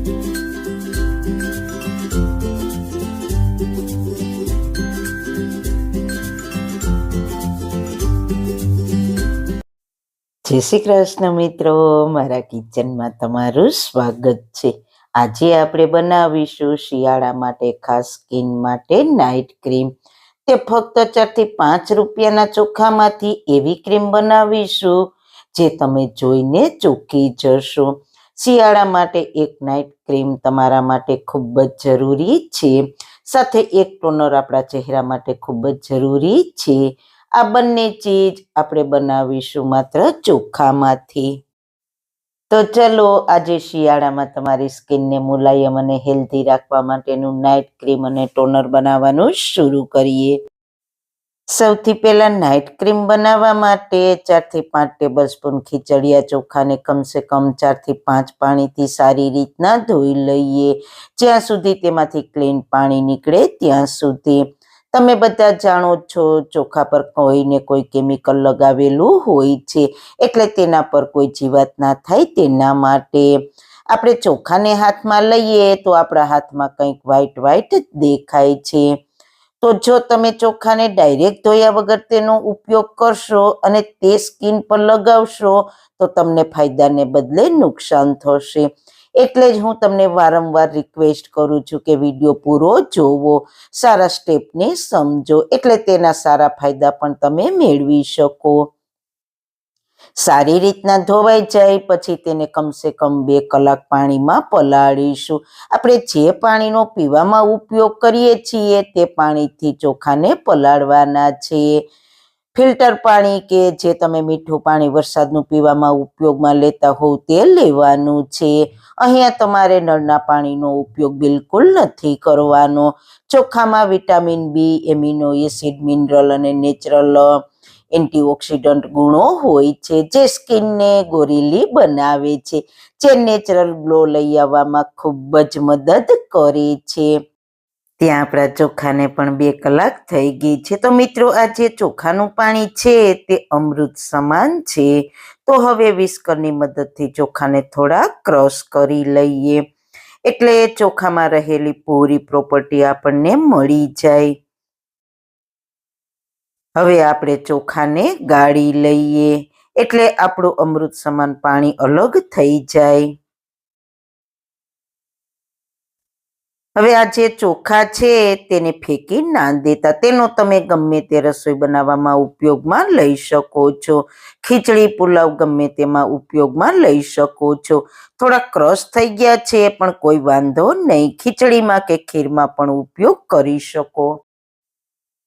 જય શ્રી કૃષ્ણ મિત્રો, મારા કિચનમાં તમારું સ્વાગત છે. આજે આપણે બનાવીશું શિયાળા માટે, ખાસ સ્કિન માટે નાઇટ ક્રીમ. તે ફક્ત ચારથી પાંચ રૂપિયાના ચોખામાંથી એવી ક્રીમ બનાવીશું, જે તમે જોઈને ચૂકી જશો. શિયાળા માટે એક નાઇટ ક્રીમ તમારા માટે ખૂબ જ જરૂરી છે. સાથે એક ટોનર આપણા ચહેરા માટે ખૂબ જ જરૂરી છે. આ બંને ચીજ આપણે બનાવીશું માત્ર ચોખામાંથી. તો ચલો, આજે શિયાળામાં તમારી સ્કિનને મુલાયમ અને હેલ્ધી રાખવા માટેનું નાઇટ ક્રીમ અને ટોનર બનાવવાનું શરૂ કરીએ. સૌથી પહેલાં નાઇટ ક્રીમ બનાવવા માટે ચારથી પાંચ ટેબલ સ્પૂન ખીચડિયા ચોખાને કમસે કમ ચારથી પાંચ પાણીથી સારી રીતના ધોઈ લઈએ. જ્યાં સુધી તેમાંથી ક્લીન પાણી નીકળે ત્યાં સુધી. તમે બધા જાણો છો ચોખા પર કોઈને કોઈ કેમિકલ લગાવેલું હોય છે, એટલે તેના પર કોઈ જીવાત ના થાય તેના માટે. આપણે ચોખાને હાથમાં લઈએ તો આપણા હાથમાં કંઈક વ્હાઈટ વ્હાઈટ દેખાય છે. તો જો તમે ચોખાને ડાયરેક્ટ ધોયા વગર તેનો ઉપયોગ કરશો અને તે સ્કિન પર લગાવશો, તો તમને ફાયદાને બદલે નુકસાન થશે. એટલે જ હું તમને વારંવાર રિક્વેસ્ટ કરું છું કે વીડિયો પૂરો જોવો, સારા સ્ટેપને સમજો, એટલે તેના સારા ફાયદા પણ તમે મેળવી શકો. સારી રીતના ધોવાઈ જાય, પછી તેને કમસે કમ બે કલાક પાણીમાં પલાળીશું. આપણે જે પાણીનો પીવામાં ઉપયોગ કરીએ છીએ તે પાણીથી ચોખાને પલાળવાના છે ફિલ્ટર પાણી કે જે તમે મીઠું પાણી વરસાદનું પીવામાં ઉપયોગમાં લેતા હોવ તે લેવાનું છે. અહીંયા તમારે નળના પાણીનો ઉપયોગ બિલકુલ નથી કરવાનો. ચોખામાં vitamin B, amino acid, mineral અને નેચરલ એન્ટીઓક્સિડન્ટ ગુણો હોય છે, જે સ્કિનને ગોરીલી બનાવે છે, જે નેચરલ ગ્લો લઈ આવવામાં ખૂબ જ મદદ કરે છે. ત્યાં આપણા ચોખાને પણ બે કલાક થઈ ગઈ છે. તો મિત્રો, આ જે ચોખાનું પાણી છે, તે અમૃત સમાન છે. તો હવે વિસ્કરની મદદથી ચોખાને થોડા ક્રશ કરી લઈએ. એટલે ચોખામાં રહેલી પૂરી પ્રોપર્ટી આપણને મળી જાય. હવે આપણે ચોખાને ગાળી લઈએ. એટલે આપણું અમૃત સમાન પાણી અલગ થઈ જાય. હવે આ જે ચોખા છે તેને ફેંકી ના દેતા. તેનો તમે ગમે તે રસોઈ બનાવવામાં ઉપયોગમાં લઈ શકો છો. ખીચડી, પુલાવ ગમે તેમાં ઉપયોગમાં લઈ શકો છો. થોડા ક્રશ થઈ ગયા છે, પણ કોઈ વાંધો નહીં. ખીચડીમાં કે ખીરમાં પણ ઉપયોગ કરી શકો.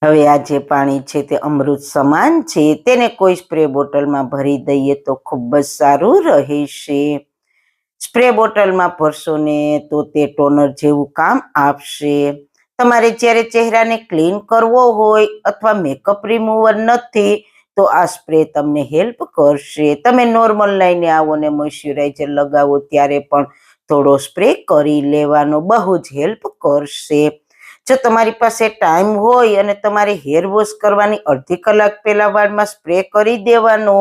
હવે આ જે પાણી છે તે અમૃત સમાન છે, તેને કોઈ સ્પ્રે બોટલમાં ભરી દઈએ તો ખૂબ જ સારું રહેશે. સ્પ્રે બોટલમાં ભરશો ને તો તે ટોનર જેવું કામ આપશે. તમારે જ્યારે ચહેરાને ક્લીન કરવો હોય અથવા મેકઅપ રિમૂવર નથી, તો આ સ્પ્રે તમને હેલ્પ કરશે. તમે નોર્મલ લઈને આવો ને મોઇશ્ચરાઇઝર લગાવો ત્યારે પણ થોડો સ્પ્રે કરી લેવાનો બહુ જ હેલ્પ કરશે. જો તમારી પાસે ટાઈમ હોય અને તમારે હેર વોશ કરવાની અડધી કલાક પહેલા વાળમાં સ્પ્રે કરી દેવાનો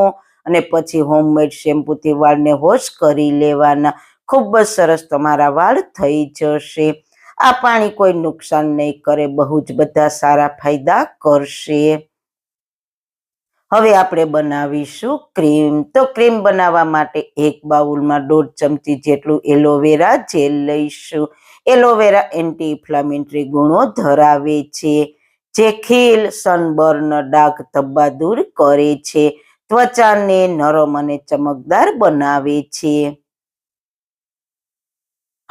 અને પછી હોમમેડ શેમ્પૂથી વાળને વોશ કરી લેવાના, ખૂબ જ સરસ તમારા વાળ થઈ જશે. આ પાણી કોઈ નુકસાન નહીં કરે, બહુ જ બધા સારા ફાયદા કરશે. હવે આપણે બનાવીશું ક્રીમ. તો ક્રીમ બનાવવા માટે એક બાઉલમાં દોઢ ચમચી જેટલું એલોવેરા જેલ લઈશું. એલોવેરા એન્ટી ઇન્ફ્લામેટરી ગુણો ધરાવે છે. જે ખીલ, સનબર્ન, ડાઘ ધબ્બા દૂર કરે છે. ત્વચાને નરમ અને ચમકદાર બનાવે છે.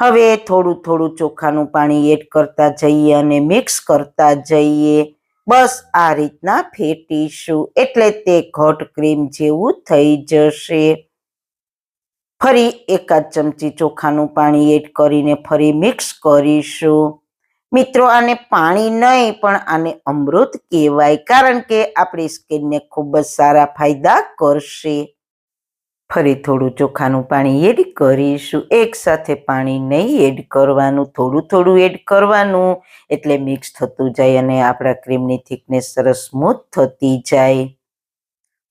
હવે થોડું થોડું ચોખાનું પાણી એડ કરતા જઈએ અને મિક્સ કરતા જઈએ. બસ આ રીતના ફેટીશું. એટલે તે ઘટ ક્રીમ જેવું થઈ જશે. ફરી એકાદ ચમચી ચોખાનું પાણી એડ કરીને ફરી મિક્સ કરીશું. મિત્રો, આને પાણી નહીં, પણ આને અમૃત કહેવાય, કારણ કે આપણી સ્કિનને ખૂબ જ સારા ફાયદા કરશે. ફરી થોડું ચોખાનું પાણી એડ કરીશું. એકસાથે પાણી નહીં એડ કરવાનું, થોડું થોડું એડ કરવાનું. એટલે મિક્સ થતું જાય અને આપણા ક્રીમની થિકનેસ સરસ સ્મૂથ થતી જાય.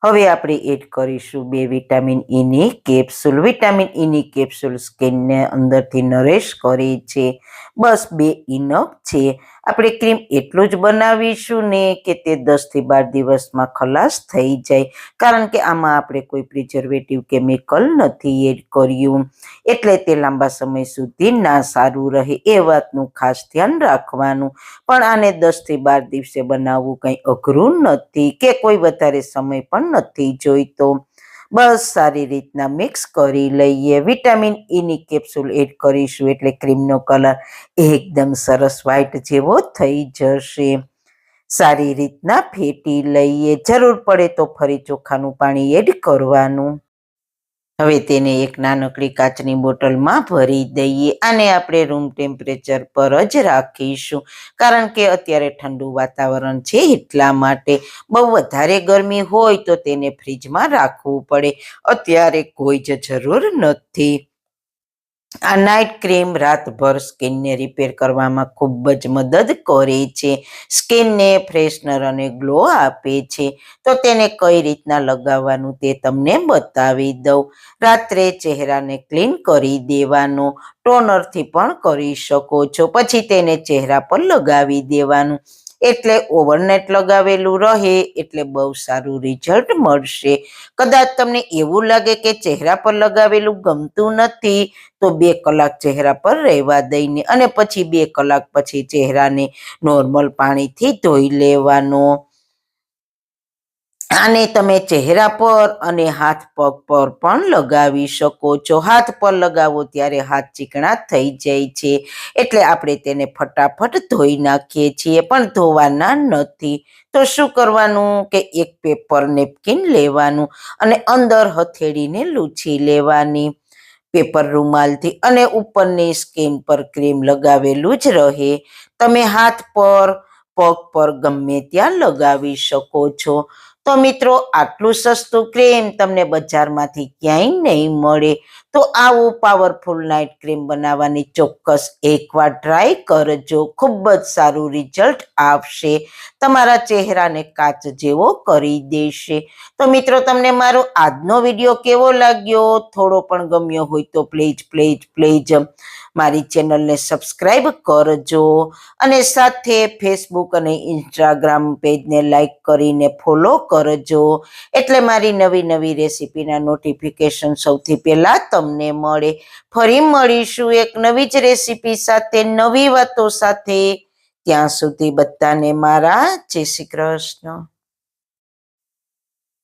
હવે આપણે એડ કરીશું બે વિટામિન ઈની કેપ્સ્યુલ. વિટામિન ઈની કેપ્સ્યુલ સ્કિનને અંદરથી નરેશ કરે છે. બસ બે ઇનફ છે. આપણે ક્રીમ એટલું જ બનાવીશું ને કે તે દસથી બાર દિવસમાં ખલાસ થઈ જાય. કારણ કે આમાં આપણે કોઈ પ્રિઝર્વેટિવ કેમિકલ નથી એડ કર્યું. એટલે તે લાંબા સમય સુધી ના સારું રહે એ વાતનું ખાસ ધ્યાન રાખવાનું. પણ આને દસથી બાર દિવસે બનાવવું કંઈ અઘરું નથી કે કોઈ વધારે સમય પણ નથી જોઈતો. બસ સારી રીતના મિક્સ કરી લઈએ. વિટામિન ઈની કેપ્સ્યુલ એડ કરીશું એટલે ક્રીમનો કલર એકદમ સરસ વ્હાઈટ જેવો થઈ જશે. સારી રીતના ફેટી લઈએ. જરૂર પડે તો ફરી ચોખાનું પાણી એડ કરવાનું. હવે તેને એક નાનકડી કાચની બોટલમાં ભરી દઈએ આને આપણે રૂમ ટેમ્પરેચર પર જ રાખીશું. કારણ કે અત્યારે ઠંડુ વાતાવરણ છે એટલા માટે બહુ વધારે ગરમી હોય તો તેને ફ્રીજમાં રાખવું પડે. અત્યારે કોઈ જ જરૂર નથી. આ નાઇટ ક્રીમ રાતભર સ્કિનને રિપેર કરવામાં ખૂબ જ મદદ કરે છે. સ્કિનને ફ્રેશનર અને ગ્લો આપે છે. તો તેને કઈ રીતના લગાવવાનું તે તમને બતાવી દઉં. રાત્રે ચહેરાને ક્લીન કરી દેવાનો ટોનરથી પણ કરી શકો છો. પછી તેને ચહેરા પર લગાવી દેવાનું. એટલે ઓવરનેટ લગાવેલું રહે, એટલે બહુ સારું રિઝલ્ટ મળશે. કદાચ તમને એવું લાગે કે ચહેરા પર લગાવેલું ગમતું નથી, તો બે કલાક ચહેરા પર રહેવા દઈને અને પછી બે કલાક પછી ચહેરાને નોર્મલ પાણીથી ધોઈ લેવાનો. આને તમે ચહેરા પર અને હાથ પગ પર પણ લગાવી શકો છો. હાથ પર લગાવો ત્યારે હાથ ચીકણા થઈ જાય છે. એટલે આપણે તેને ફટાફટ ધોઈ નાખીએ છીએ. પણ ધોવાના નથી. તો શું કરવાનું? કે એક પેપર નેપકિન લેવાનું અને અંદર હથેળીને લૂછી લેવાની. પેપર રૂમાલથી અને ઉપરની સ્કિન પર ક્રીમ લગાવેલું જ રહે. તમે હાથ પર, પગ પર ગમે ત્યાં લગાવી શકો છો. તો મિત્રો, આટલું સસ્તું ક્રીમ તમને બજારમાંથી ક્યાંય નહીં મળે. તો આવું પાવરફુલ નાઇટ ક્રીમ બનાવવાની ચોક્કસ એકવાર ટ્રાય કરજો. ખૂબ જ સારું રિઝલ્ટ આપશે તમારા ચહેરાને કાચ જેવો કરી દેશે. તો મિત્રો, તમને મારો આજનો વીડિયો કેવો લાગ્યો? થોડો પણ ગમ્યો હોય તો પ્લીઝ પ્લીઝ પ્લીઝ મારી ચેનલને સબસ્ક્રાઈબ કરજો. અને સાથે ફેસબુક અને ઇન્સ્ટાગ્રામ પેજને લાઈક કરીને ફોલો કરજો. એટલે મારી નવી નવી રેસીપીના નોટિફિકેશન સૌથી પહેલાં તમને મળે. ફરી મળીશું એક નવી જ રેસીપી સાથે, નવી વાતો સાથે. ત્યાં સુધી બધાને મારા જય શ્રી કૃષ્ણ.